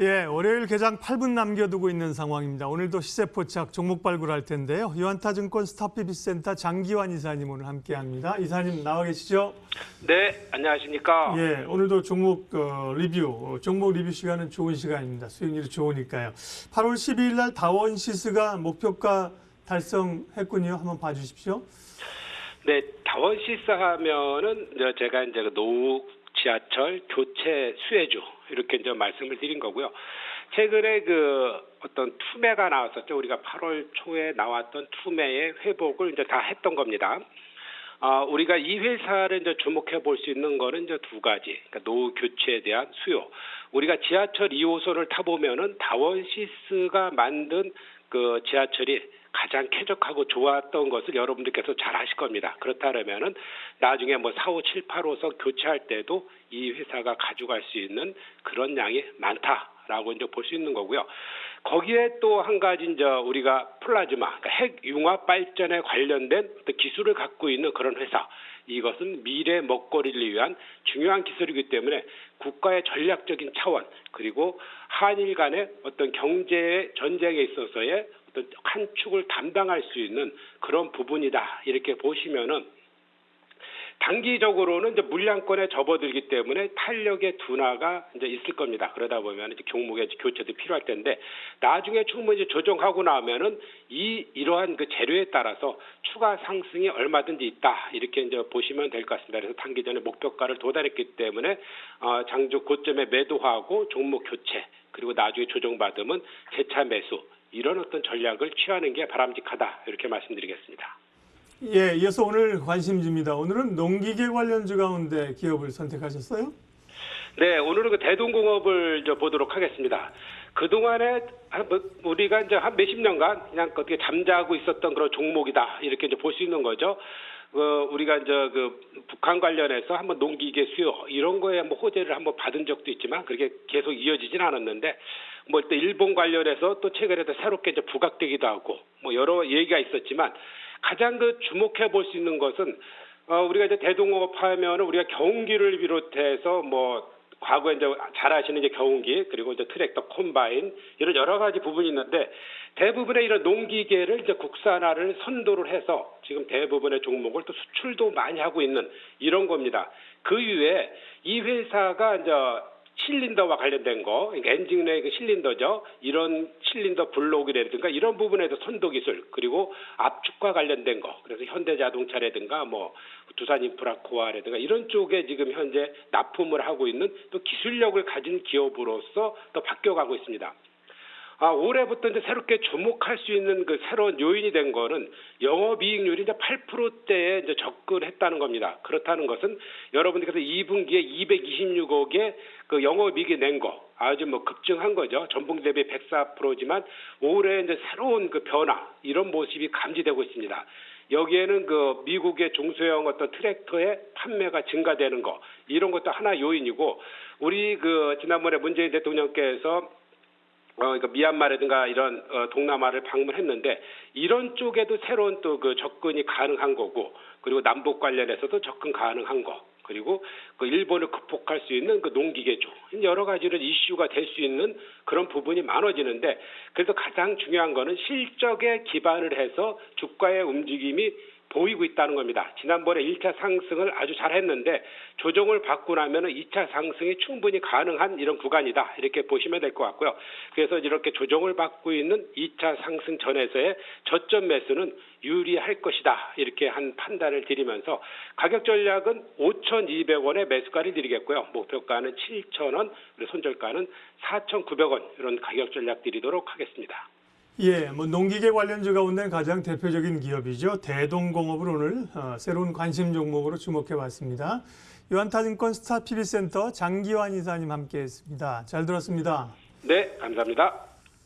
예, 월요일 개장 8분 남겨두고 있는 상황입니다. 오늘도 시세 포착 종목 발굴할 텐데요. 유한타증권 스타피비센터 장기환 이사님 오늘 함께합니다. 이사님 나와 계시죠? 네, 안녕하십니까. 예, 오늘도 종목 어, 리뷰, 어, 종목 리뷰 시간은 좋은 시간입니다. 수익률이 좋으니까요. 8월 12일 날 다원시스가 목표가 달성했군요. 한번 봐주십시오. 네, 다원시스 하면은 제가 이제 그 노후 지하철 교체 수혜주 이렇게 이제 말씀을 드린 거고요. 최근에 그 어떤 투매가 나왔었죠. 우리가 8월 초에 나왔던 투매의 회복을 이제 다 했던 겁니다. 아, 우리가 이 회사를 이제 주목해 볼 수 있는 거는 이제 두 가지. 그러니까 노후 교체에 대한 수요. 우리가 지하철 2호선을 타보면은 다원시스가 만든 그 지하철이 가장 쾌적하고 좋았던 것을 여러분들께서 잘 아실 겁니다. 그렇다면은 나중에 뭐 4, 5, 7, 8호선 교체할 때도 이 회사가 가져갈 수 있는 그런 양이 많다 라고 이제 볼 수 있는 거고요. 거기에 또 한 가지 이제 우리가 플라즈마, 그러니까 핵 융합 발전에 관련된 기술을 갖고 있는 그런 회사. 이것은 미래 먹거리를 위한 중요한 기술이기 때문에 국가의 전략적인 차원 그리고 한일 간의 어떤 경제 전쟁에 있어서의 어떤 한 축을 담당할 수 있는 그런 부분이다 이렇게 보시면은 단기적으로는 이제 물량권에 접어들기 때문에 탄력의 둔화가 이제 있을 겁니다. 그러다 보면 이제 종목의 교체도 필요할 텐데 나중에 충분히 조정하고 나면은 이 이러한 그 재료에 따라서 추가 상승이 얼마든지 있다 이렇게 이제 보시면 될 것 같습니다. 그래서 단기 전에 목표가를 도달했기 때문에 어, 장주 고점에 매도하고 종목 교체 그리고 나중에 조정받으면 재차 매수 이런 어떤 전략을 취하는 게 바람직하다 이렇게 말씀드리겠습니다. 예, 이어서 오늘 관심주입니다. 오늘은 농기계 관련주 가운데 기업을 선택하셨어요? 네, 오늘은 그 대동공업을 보도록 하겠습니다. 그동안에 우리가 이제 한 몇십 년간 그냥 어떻게 잠자고 있었던 그런 종목이다. 이렇게 이제 볼 수 있는 거죠. 그 우리가 이제 그 북한 관련해서 한번 농기계 수요 이런 거에 뭐 호재를 한번 받은 적도 있지만 그렇게 계속 이어지진 않았는데 뭐또 일본 관련해서 또 최근에 도 새롭게 이제 부각되기도 하고 뭐 여러 얘기가 있었지만 가장 그 주목해 볼 수 있는 것은 어, 우리가 이제 대동호업 하면은 우리가 경운기를 비롯해서 뭐 과거에 이제 잘 아시는 이제 경운기 그리고 이제 트랙터 콤바인 이런 여러 가지 부분이 있는데 대부분의 이런 농기계를 이제 국산화를 선도를 해서 지금 대부분의 종목을 또 수출도 많이 하고 있는 이런 겁니다. 그 이후에 이 회사가 이제 실린더와 관련된 거, 그러니까 엔진의 그 실린더죠. 이런 실린더 블록이라든가 이런 부분에서 선도 기술 그리고 압축과 관련된 거. 그래서 현대자동차라든가 뭐 두산 인프라코아라든가 이런 쪽에 지금 현재 납품을 하고 있는 또 기술력을 가진 기업으로서 또 바뀌어가고 있습니다. 아, 올해부터 이제 새롭게 주목할 수 있는 그 새로운 요인이 된 거는 영업이익률이 이제 8%대에 이제 접근했다는 겁니다. 그렇다는 것은 여러분들께서 2분기에 226억의 그 영업이익이 낸 거 아주 뭐 급증한 거죠. 전분 대비 104%지만 올해 이제 새로운 그 변화 이런 모습이 감지되고 있습니다. 여기에는 그 미국의 중소형 어떤 트랙터의 판매가 증가되는 거 이런 것도 하나 요인이고 우리 그 지난번에 문재인 대통령께서 어, 그러니까 미얀마라든가 이런 어, 동남아를 방문했는데 이런 쪽에도 새로운 또 그 접근이 가능한 거고 그리고 남북 관련해서도 접근 가능한 거 그리고 그 일본을 극복할 수 있는 그 농기계주 여러 가지로 이슈가 될 수 있는 그런 부분이 많아지는데 그래서 가장 중요한 거는 실적에 기반을 해서 주가의 움직임이 보이고 있다는 겁니다. 지난번에 1차 상승을 아주 잘 했는데 조정을 받고 나면 2차 상승이 충분히 가능한 이런 구간이다. 이렇게 보시면 될 것 같고요. 그래서 이렇게 조정을 받고 있는 2차 상승 전에서의 저점 매수는 유리할 것이다. 이렇게 한 판단을 드리면서 가격 전략은 5,200원에 매수가를 드리겠고요. 목표가는 7,000원, 그리고 손절가는 4,900원 이런 가격 전략 드리도록 하겠습니다. 예, 뭐 농기계 관련주 가운데 가장 대표적인 기업이죠. 대동공업을 오늘 어, 새로운 관심 종목으로 주목해 봤습니다. 유한타증권 스타피비센터 장기환 이사님 함께했습니다. 잘 들었습니다. 네, 감사합니다.